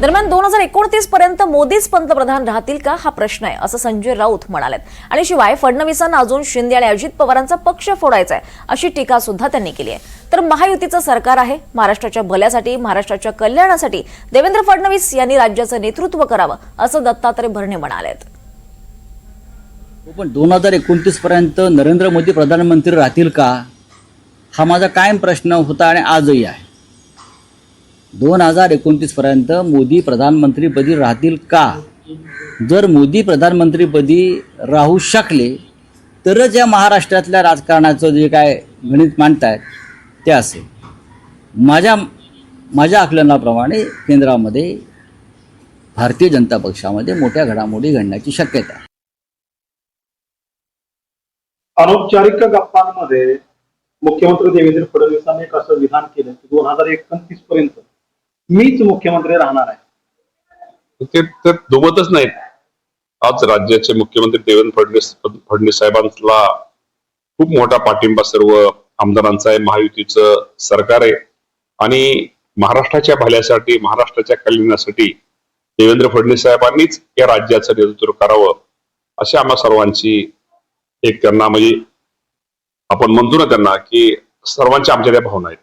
दरम्यान दोन हजार एकोणतीस पर्यंत मोदीच पंतप्रधान राहतील का हा प्रश्न आहे असं संजय राऊत म्हणालेत. आणि शिवाय फडणवीसांना अजून शिंदे आणि अजित पवारांचा पक्ष फोडायचा आहे अशी टीका सुद्धा त्यांनी केली आहे. तर महायुतीचं सरकार आहे महाराष्ट्राच्या भल्यासाठी महाराष्ट्राच्या कल्याणासाठी देवेंद्र फडणवीस यांनी राज्याचं नेतृत्व करावं असं दत्तात्रय भरणे म्हणालेत. हो, पण दोन हजार एकोणतीस पर्यंत नरेंद्र मोदी प्रधानमंत्री राहतील का? हा माझा कायम प्रश्न होता आणि आजही आहे. दोन हजार एकोणतीस पर्यंत मोदी प्रधानमंत्रीपदी राहतील का? जर मोदी प्रधानमंत्रीपदी राहू शकले तरच या महाराष्ट्रातल्या राजकारणाचं जे काय गणित मांडतायत ते असेल. माझ्या माझ्या आकलनाप्रमाणे केंद्रामध्ये भारतीय जनता पक्षामध्ये मोठ्या घडामोडी घडण्याची शक्यता आहे. अनौपचारिक गप्पांमध्ये मुख्यमंत्री देवेंद्र फडणवीसांनी एक असं विधान केलं की दोन हजार एकोणतीस पर्यंत मीच मुख्यमंत्री राहणार आहे. ते तर दोबतच नाहीत. आज राज्याचे मुख्यमंत्री देवेंद्र फडणवीस फडणवीस साहेबांना खूप मोठा पाठिंबा सर्व आमदारांचा आहे. महायुतीचं सरकार आहे. आणि महाराष्ट्राच्या भल्यासाठी महाराष्ट्राच्या कल्याणासाठी देवेंद्र फडणवीस साहेबांनीच या राज्याचं नेतृत्व करावं अशी आम्हा सर्वांची एक त्यांना म्हणजे आपण म्हणतो ना त्यांना की सर्वांच्या आमच्या त्या भावना आहेत.